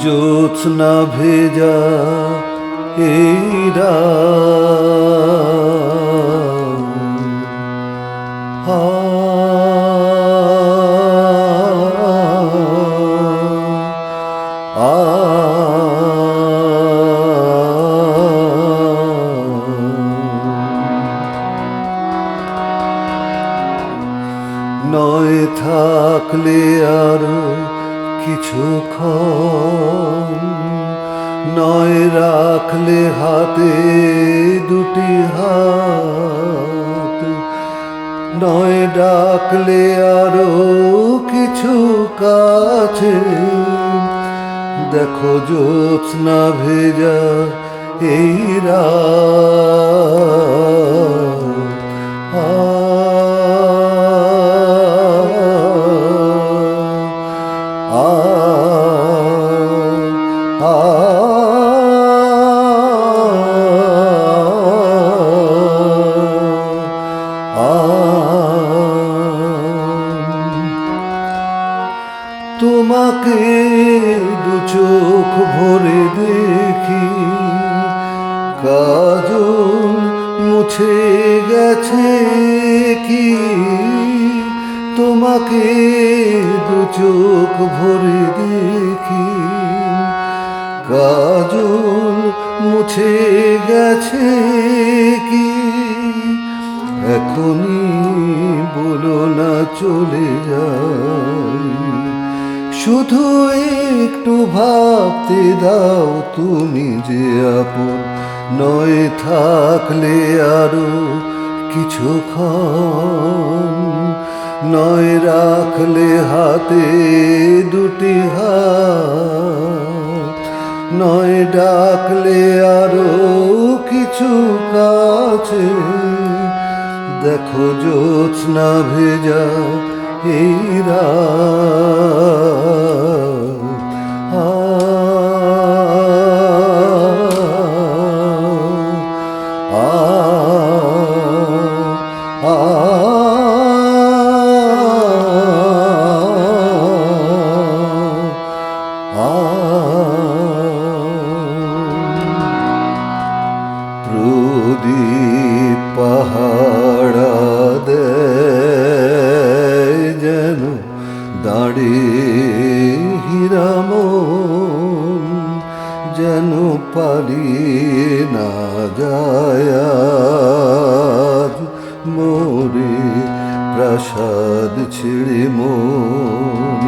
জ্যোৎস্না ভেজা। আ নয় থাকলে আরও কিছুক্ষণ নয় রাখলে হাতে দুটি হাত নয় ডাকলে আরও কিছু কাছে দেখো জ্যোৎস্না ভেজা এই রাত। তোমাকে দু চোখ ভরে দেখি কাজল মুছে গেছে কি? তোমাকে দু চোখ ভরে দেখি। কাজল মুছে গেছে কি? এখনই বলো না চলে যাই। শুধু একটু ভাবতে দাও তুমি যে আপন। নয় থাকলে আরও কিছু কিছুক্ষণ। নয় রাখলে হাত ডাকলে আরও কিছু কাছে দেখো জোৎস্না ভেজা এই রাত। প্রদীপ পাহাড়া দেয় যেন দাঁড়িয়ে হিরাম যেন পালিয়ে না যায় মোরে প্রাসাদ ছেড়ে মন।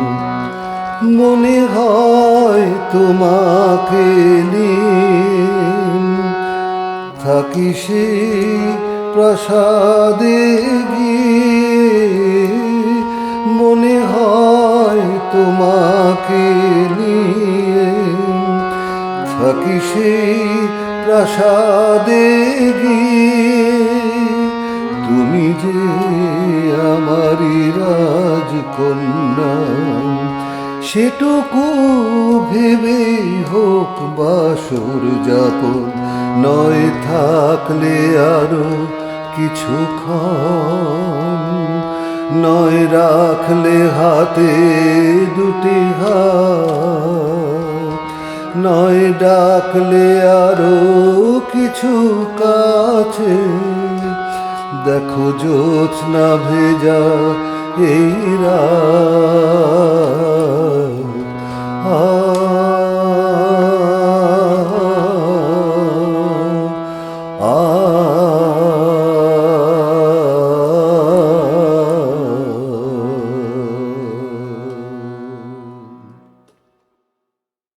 মনে হয় তোমাকে নিয়ে থাকি সে মনে হয় তোমাকে নিয়ে। থাকি সে তুমি যে আমারই রাজকন্যা, সেটুকু ভেবে হোক বাসর যাপন। নয় থাকলে আরও কিছু নয় রাখলে হাতে দুটি হাত। নয় ডাকলে আরও কিছু কাছে। দেখো না ভেজা এই রা